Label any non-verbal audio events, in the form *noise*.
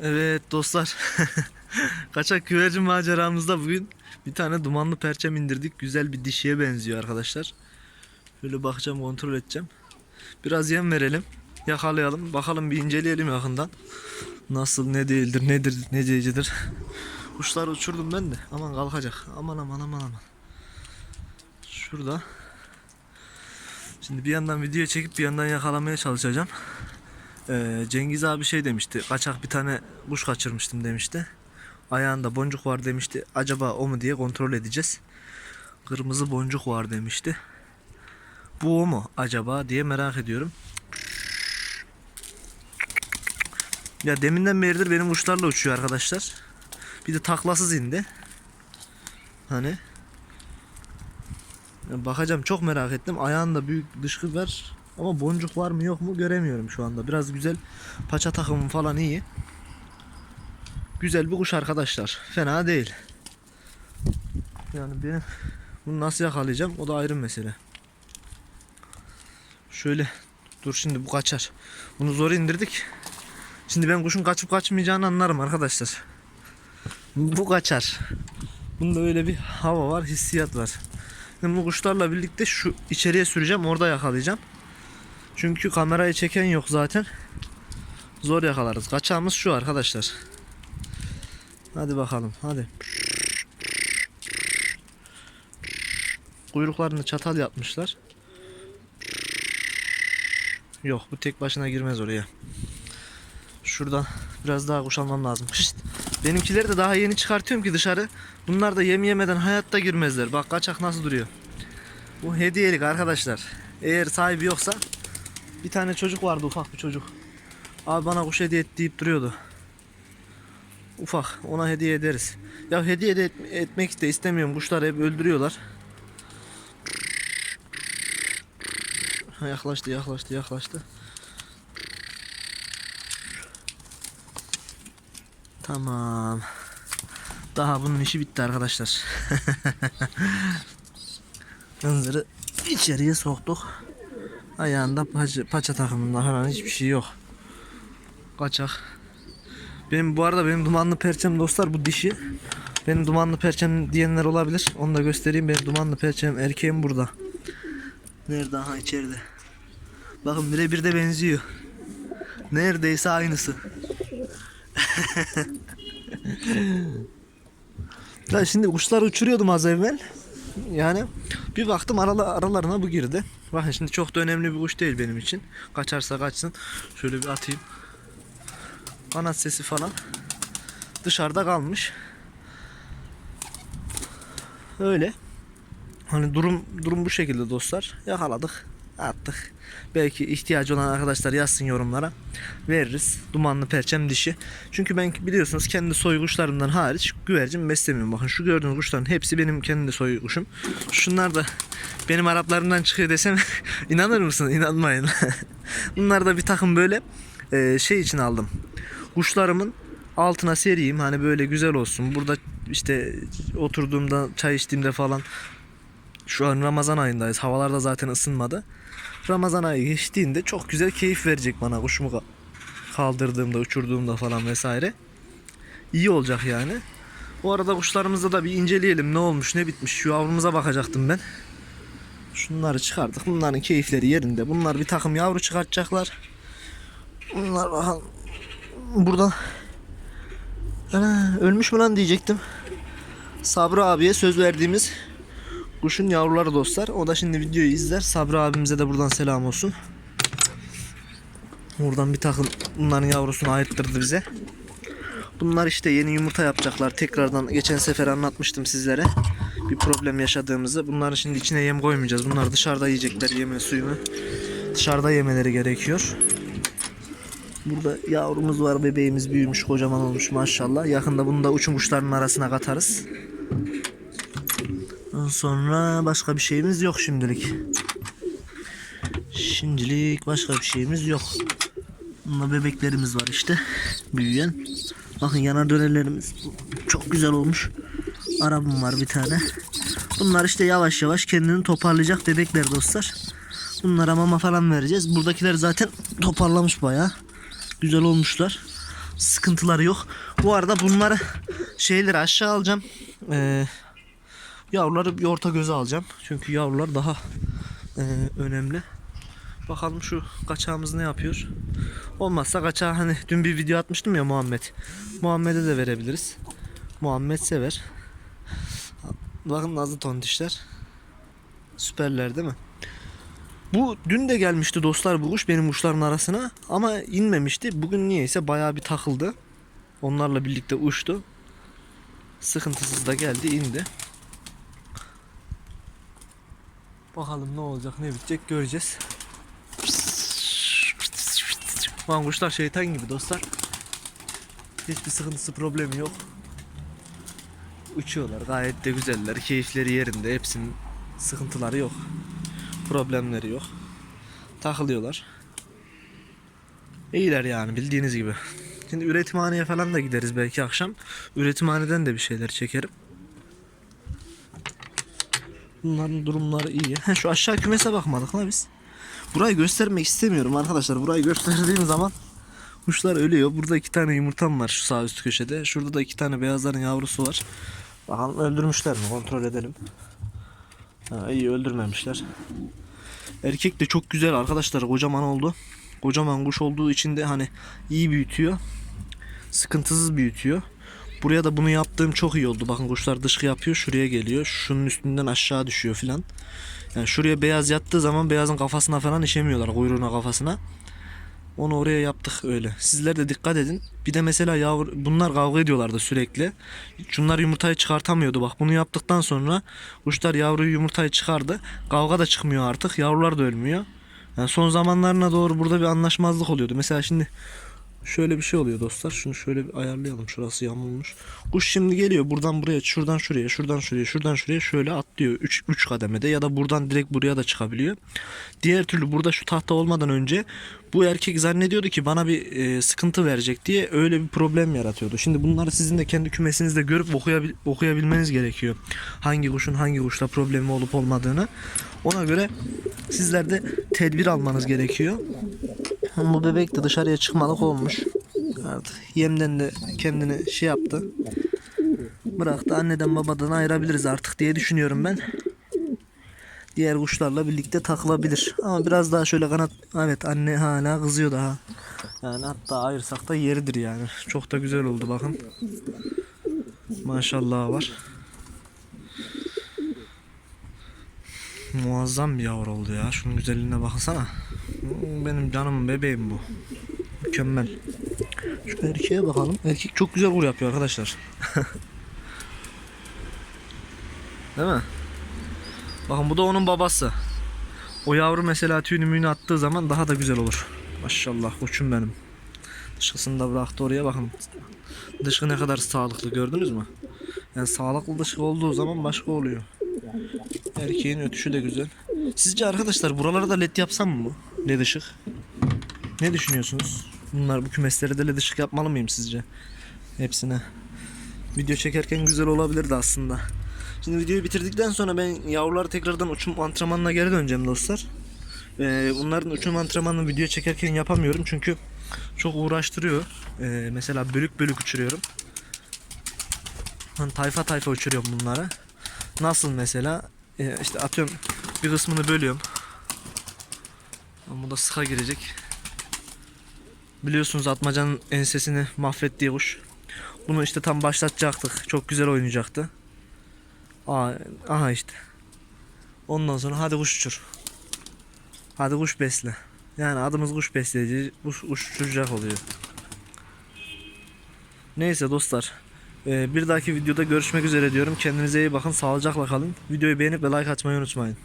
Evet dostlar. *laughs* Kaçak güvercin maceramızda bugün bir tane dumanlı perçem indirdik. Güzel bir dişiye benziyor arkadaşlar. Şöyle bakacağım kontrol edeceğim. Biraz yem verelim. Yakalayalım. Bakalım bir inceleyelim yakından. Nasıl ne değildir nedir ne diyecedir. Kuşları uçurdum ben de. Aman kalkacak. Aman aman aman aman. Şurada. Şimdi bir yandan video çekip bir yandan yakalamaya çalışacağım. Ee, Cengiz abi şey demişti. Kaçak bir tane kuş kaçırmıştım demişti. Ayağında boncuk var demişti. Acaba o mu diye kontrol edeceğiz. Kırmızı boncuk var demişti. Bu o mu acaba diye merak ediyorum. Ya deminden beridir benim kuşlarla uçuyor arkadaşlar. Bir de taklasız indi. Hani bakacağım çok merak ettim. Ayağında büyük dışkı var. Ama boncuk var mı yok mu göremiyorum şu anda. Biraz güzel paça takımı falan iyi. Güzel bir kuş arkadaşlar. Fena değil. Yani benim bunu nasıl yakalayacağım o da ayrı mesele. Şöyle dur şimdi bu kaçar. Bunu zor indirdik. Şimdi ben kuşun kaçıp kaçmayacağını anlarım arkadaşlar. Bu kaçar. Bunda öyle bir hava var, hissiyat var. Şimdi bu kuşlarla birlikte şu içeriye süreceğim, orada yakalayacağım. Çünkü kamerayı çeken yok zaten. Zor yakalarız. Kaçağımız şu arkadaşlar. Hadi bakalım, hadi. Kuyruklarını çatal yapmışlar. Yok, bu tek başına girmez oraya. Şuradan biraz daha kuş almam lazım. Şşt. Benimkileri de daha yeni çıkartıyorum ki dışarı. Bunlar da yem yemeden hayatta girmezler. Bak kaçak nasıl duruyor. Bu hediyelik arkadaşlar. Eğer sahibi yoksa bir tane çocuk vardı ufak bir çocuk. Abi bana kuş hediye et deyip duruyordu. Ufak ona hediye ederiz. Ya hediye de et- etmek de istemiyorum. Kuşları hep öldürüyorlar. Yaklaştı yaklaştı yaklaştı. Tamam. Daha bunun işi bitti arkadaşlar. *laughs* Hınzırı içeriye soktuk. Ayağında paça, paça takımında falan hiçbir şey yok. Kaçak. Benim bu arada benim dumanlı perçem dostlar bu dişi. Benim dumanlı perçem diyenler olabilir. Onu da göstereyim. Benim dumanlı perçem erkeğim burada. Nerede? Aha içeride. Bakın birebir de benziyor. Neredeyse aynısı. *laughs* Ya şimdi kuşları uçuruyordum az evvel. Yani bir baktım arala, aralarına bu girdi. Bakın şimdi çok da önemli bir kuş değil benim için. Kaçarsa kaçsın. Şöyle bir atayım. Kanat sesi falan. Dışarıda kalmış. Öyle. Hani durum durum bu şekilde dostlar. Yakaladık. Attık. Belki ihtiyacı olan arkadaşlar yazsın yorumlara. Veririz. Dumanlı perçem dişi. Çünkü ben biliyorsunuz kendi soy kuşlarımdan hariç güvercin beslemiyorum. Bakın şu gördüğünüz kuşların hepsi benim kendi soy kuşum. Şunlar da benim Araplarımdan çıkıyor desem *laughs* inanır mısın? İnanmayın. *laughs* Bunlar da bir takım böyle e, şey için aldım. Kuşlarımın altına sereyim hani böyle güzel olsun. Burada işte oturduğumda çay içtiğimde falan şu an Ramazan ayındayız. Havalar da zaten ısınmadı. Ramazan ayı geçtiğinde çok güzel keyif verecek bana kuşumu ka- kaldırdığımda, uçurduğumda falan vesaire. İyi olacak yani. Bu arada kuşlarımızda da bir inceleyelim ne olmuş ne bitmiş. Şu yavrumuza bakacaktım ben. Şunları çıkardık. Bunların keyifleri yerinde. Bunlar bir takım yavru çıkartacaklar. Bunlar bakalım. Burada Ana, ölmüş mü lan diyecektim. Sabri abiye söz verdiğimiz Kuşun yavruları dostlar. O da şimdi videoyu izler. Sabri abimize de buradan selam olsun. Buradan bir takım bunların yavrusunu ayırttırdı bize. Bunlar işte yeni yumurta yapacaklar. Tekrardan geçen sefer anlatmıştım sizlere. Bir problem yaşadığımızı. Bunların şimdi içine yem koymayacağız. Bunlar dışarıda yiyecekler yeme suyunu. Dışarıda yemeleri gerekiyor. Burada yavrumuz var. Bebeğimiz büyümüş. Kocaman olmuş maşallah. Yakında bunu da uçum kuşlarının arasına katarız. Sonra başka bir şeyimiz yok şimdilik. Şimdilik başka bir şeyimiz yok. Bunda bebeklerimiz var işte. Büyüyen. Bakın yanar dönerlerimiz çok güzel olmuş. Arabım var bir tane. Bunlar işte yavaş yavaş kendini toparlayacak bebekler dostlar. Bunlara mama falan vereceğiz. Buradakiler zaten toparlamış bayağı. Güzel olmuşlar. Sıkıntıları yok. Bu arada bunları şeyleri aşağı alacağım. Ee, yavruları bir orta göze alacağım. Çünkü yavrular daha e, önemli. Bakalım şu kaçağımız ne yapıyor. Olmazsa kaçağı hani dün bir video atmıştım ya Muhammed. Muhammed'e de verebiliriz. Muhammed sever. Bakın nazlı tontişler. Süperler değil mi? Bu dün de gelmişti dostlar bu kuş benim kuşların arasına ama inmemişti. Bugün niyeyse bayağı bir takıldı. Onlarla birlikte uçtu. Sıkıntısız da geldi indi. Bakalım ne olacak ne bitecek göreceğiz. Lan kuşlar şeytan gibi dostlar. Hiçbir sıkıntısı problemi yok. Uçuyorlar gayet de güzeller. Keyifleri yerinde. Hepsinin sıkıntıları yok. Problemleri yok. Takılıyorlar. İyiler yani bildiğiniz gibi. Şimdi üretimhaneye falan da gideriz belki akşam. Üretimhaneden de bir şeyler çekerim. Bunların durumları iyi. He, şu aşağı kümese bakmadık la biz. Burayı göstermek istemiyorum arkadaşlar. Burayı gösterdiğim zaman kuşlar ölüyor. Burada iki tane yumurtam var şu sağ üst köşede. Şurada da iki tane beyazların yavrusu var. Bakalım öldürmüşler mi? Kontrol edelim. Ha, iyi öldürmemişler. Erkek de çok güzel arkadaşlar. Kocaman oldu. Kocaman kuş olduğu için de hani iyi büyütüyor. Sıkıntısız büyütüyor. Buraya da bunu yaptığım çok iyi oldu. Bakın kuşlar dışkı yapıyor. Şuraya geliyor. Şunun üstünden aşağı düşüyor filan. Yani şuraya beyaz yattığı zaman beyazın kafasına falan işemiyorlar. Kuyruğuna kafasına. Onu oraya yaptık öyle. Sizler de dikkat edin. Bir de mesela yavru bunlar kavga ediyorlardı sürekli. Şunlar yumurtayı çıkartamıyordu. Bak bunu yaptıktan sonra kuşlar yavruyu yumurtayı çıkardı. Kavga da çıkmıyor artık. Yavrular da ölmüyor. Yani son zamanlarına doğru burada bir anlaşmazlık oluyordu. Mesela şimdi şöyle bir şey oluyor dostlar. Şunu şöyle bir ayarlayalım. Şurası yamulmuş. Kuş şimdi geliyor buradan buraya, şuradan şuraya, şuradan şuraya, şuradan şuraya şöyle atlıyor. 3 3 kademede ya da buradan direkt buraya da çıkabiliyor. Diğer türlü burada şu tahta olmadan önce bu erkek zannediyordu ki bana bir e, sıkıntı verecek diye öyle bir problem yaratıyordu. Şimdi bunları sizin de kendi kümesinizde görüp okuyabil- okuyabilmeniz gerekiyor. Hangi kuşun hangi kuşla problemi olup olmadığını. Ona göre sizler de tedbir almanız gerekiyor. Bu bebek de dışarıya çıkmalık olmuş. Evet, yemden de kendini şey yaptı. Bıraktı anneden babadan ayırabiliriz artık diye düşünüyorum ben. Diğer kuşlarla birlikte takılabilir. Ama biraz daha şöyle kanat... Evet anne hala kızıyor daha. Yani hatta ayırsak da yeridir yani. Çok da güzel oldu bakın. Maşallah var. Muazzam bir yavru oldu ya. Şunun güzelliğine baksana. Benim canım bebeğim bu. Mükemmel. Şu erkeğe bakalım. Erkek çok güzel vur yapıyor arkadaşlar. *laughs* Değil mi? Bakın bu da onun babası. O yavru mesela tüyünü müyünü attığı zaman daha da güzel olur. Maşallah koçum benim. Dışkısını da bıraktı oraya bakın. Dışkı ne kadar sağlıklı gördünüz mü? Yani sağlıklı dışkı olduğu zaman başka oluyor. Erkeğin ötüşü de güzel. Sizce arkadaşlar buralara da led yapsam mı? Led ışık. Ne düşünüyorsunuz? Bunlar bu kümeslere de led ışık yapmalı mıyım sizce? Hepsine. Video çekerken güzel olabilirdi aslında. Şimdi videoyu bitirdikten sonra ben yavruları tekrardan uçum antrenmanına geri döneceğim dostlar. Ee, bunların uçum antrenmanını video çekerken yapamıyorum çünkü çok uğraştırıyor. Ee, mesela bölük bölük uçuruyorum. Hani tayfa tayfa uçuruyorum bunları. Nasıl mesela? Ee, işte atıyorum bir kısmını bölüyorum. Bu da sıka girecek. Biliyorsunuz atmacanın ensesini mahvettiği kuş. Bunu işte tam başlatacaktık. Çok güzel oynayacaktı. Aa, aha işte. Ondan sonra hadi kuş uçur. Hadi kuş besle. Yani adımız kuş besleyici, kuş uçuracak oluyor. Neyse dostlar. Ee, bir dahaki videoda görüşmek üzere diyorum. Kendinize iyi bakın. Sağlıcakla kalın. Videoyu beğenip ve like atmayı unutmayın.